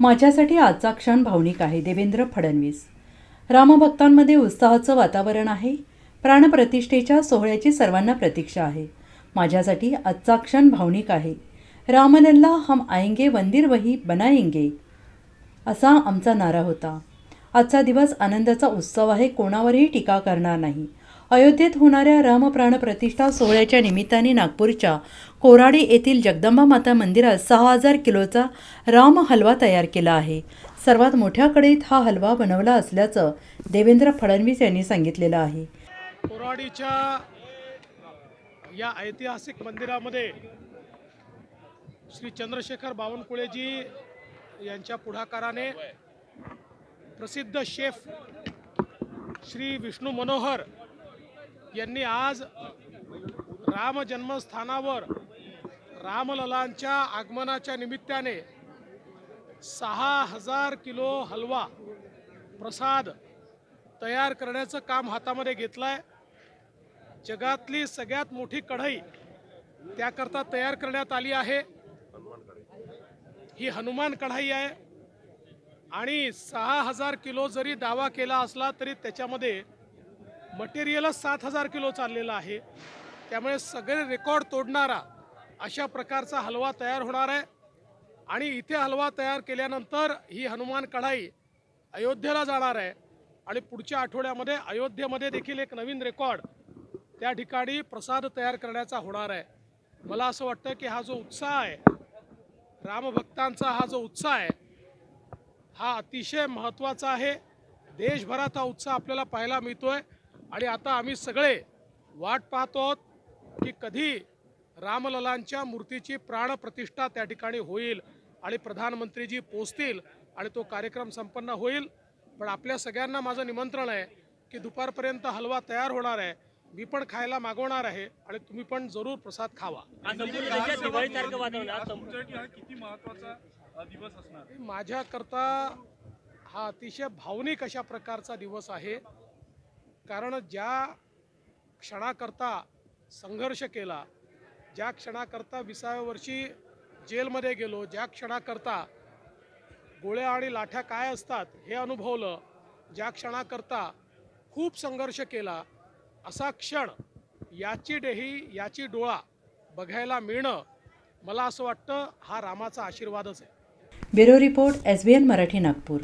माझ्यासाठी आजचा क्षण भावनिक आहे देवेंद्र फडणवीस. रामभक्तांमध्ये उत्साहाचं वातावरण आहे प्राणप्रतिष्ठेच्या सोहळ्याची सर्वांना प्रतीक्षा आहे. माझ्यासाठी आजचा क्षण भावनिक आहे. रामलल्ला हम आएंगे मंदिर वही बनाएंगे असा आमचा नारा होता. आजचा दिवस आनंदाचा उत्सव आहे कोणावरही टीका करणार नाही. अयोध्येत होणाऱ्या रामप्राणप्रतिष्ठा सोहळ्याच्या निमित्ताने नागपूरच्या कोराडी येथील जगदंबा माता मंदिरात सहा हजार किलोचा राम हलवा तयार केला आहे. सर्वात मोठ्या कढईत हा हलवा बनवला असल्याचं देवेंद्र फडणवीस यांनी सांगितलेलं आहे. कोराडीच्या या ऐतिहासिक मंदिरामध्ये श्री चंद्रशेखर बावनकुळेजी यांच्या पुढाकाराने प्रसिद्ध शेफ श्री विष्णू मनोहर यांनी आज राम जन्मस्थानावर रामललांच्या आगमनाच्या निमित्ताने सहा हजार किलो हलवा प्रसाद तयार करण्याचं काम हातामध्ये घेतलं आहे जगातली सगळ्यात मोठी कढई त्याकरता तयार करण्यात आली आहे. ही हनुमान कढाई आहे. आणि सहा हजार किलो जरी दावा केला असला तरी त्याच्यामध्ये मटेरियलच सात हजार किलो चाललेलं आहे. त्यामुळे सगळे रेकॉर्ड तोडणारा अशा प्रकारचा हलवा तयार होणार आहे. आणि इथे हलवा तयार केल्यानंतर ही हनुमान कढाई अयोध्येला जाणार आहे. आणि पुढच्या आठवड्यामध्ये अयोध्येमध्ये देखील एक नवीन रेकॉर्ड त्या ठिकाणी प्रसाद तयार करण्याचा होणार आहे. मला असं वाटतं की हा जो उत्साह आहे रामभक्तांचा हा जो उत्साह आहे हा अतिशय महत्त्वाचा आहे. देशभरात हा उत्साह आपल्याला पाहायला मिळतो आहे आणि आता आम्ही सगळे वाट पाहतो आहोत की कधी रामललांच्या मूर्तीची प्राणप्रतिष्ठा त्या ठिकाणी होईल आणि प्रधानमंत्रीजी पोचतील आणि तो कार्यक्रम संपन्न होईल. पण आपल्या सगळ्यांना माझं निमंत्रण आहे की दुपारपर्यंत हलवा तयार होणार आहे. मी पण खायला मागवणार आहे आणि तुम्ही पण जरूर प्रसाद खावा. हा माझ्याकरता हा अतिशय भावनिक अशा प्रकारचा दिवस आहे. कारण ज्या क्षणाकरता संघर्ष केला ज्या क्षणाकरता विसाव्या वर्षी जेलमध्ये गेलो ज्या क्षणाकरता गोळ्या आणि लाठ्या काय असतात हे अनुभवलं ज्या क्षणाकरता खूप संघर्ष केला असा क्षण याची डेही याची डोळा बघायला मिळणं मला असं वाटतं हा रामाचा आशीर्वादच आहे. Bureau report S B N Marathi Nagpur.